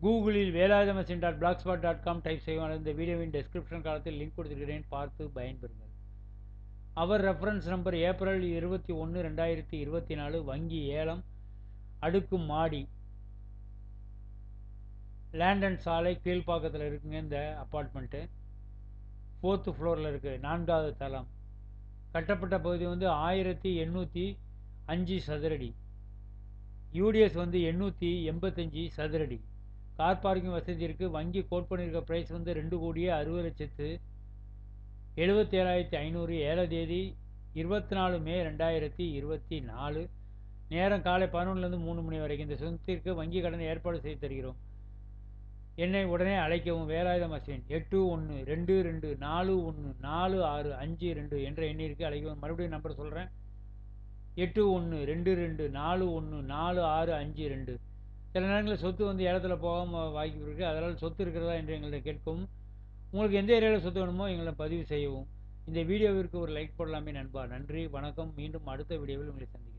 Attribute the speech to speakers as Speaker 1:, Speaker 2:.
Speaker 1: கூகுளில் வேலாயுதமசின் dot blogspot dot com type செய்வான. இந்த வீடியோவின் டெஸ்கிரிப்ஷன் காலத்தில் லிங்க் கொடுத்துருக்கிறேன். பார்த்து பயன்பெறுங்கள். அவர் ரெஃபரன்ஸ் நம்பர் ஏப்ரல் இருபத்தி ஒன்று ரெண்டாயிரத்தி இருபத்தி நாலு வங்கி ஏலம் அடுக்கு மாடி. லேண்டன் சாலை கீழ்ப்பாக்கத்தில் இருக்குங்க இந்த அப்பார்ட்மெண்ட்டு ஃபோர்த்து ஃப்ளோரில் இருக்குது நான்காவது தளம். கட்டப்பட்ட பகுதி வந்து ஆயிரத்தி எண்ணூற்றி அஞ்சு சதுரடி. யூடிஎஸ் வந்து எண்ணூற்றி எண்பத்தஞ்சு சதுரடி. கார் பார்க்கிங் வசதி இருக்குது வங்கி கோட் பண்ணியிருக்க ப்ரைஸ் வந்து ரெண்டு கோடியே அறுபது லட்சத்து எழுபத்தேழாயிரத்தி ஐநூறு ஏழை தேதி இருபத்தி நாலு மே ரெண்டாயிரத்தி இருபத்தி நாலு. நேரம் காலை பதினொன்றுலேருந்து மூணு மணி வரைக்கும் இந்த சொந்தத்திற்கு வங்கி கடனை ஏற்பாடு செய்து தருகிறோம். என்னை உடனே அழைக்கவும் வேலாயுதம் அஸ்வின் எட்டு ஒன்று ரெண்டு ரெண்டு நாலு ஒன்று நாலு ஆறு அஞ்சு ரெண்டு என்ற எண்ணிற்கு அழைக்கவும். மறுபடியும் நம்பர் சொல்கிறேன் எட்டு ஒன்று ரெண்டு ரெண்டு நாலு ஒன்று நாலு ஆறு அஞ்சு ரெண்டு. சில நேரங்களில் சொத்து வந்து இடத்துல போகாமல் வாய்ப்பு இருக்குது அதனால் சொத்து இருக்கிறதா என்று எங்கள்கிட்ட கேட்கவும் உங்களுக்கு எந்த ஏரியாவில் சொத்து வேணுமோ எங்களை பதிவு செய்யவும். இந்த வீடியோவிற்கு ஒரு லைக் போடலாமே நண்பா. நன்றி வணக்கம். மீண்டும் அடுத்த வீடியோவில் உங்களை சந்திக்கிறேன்.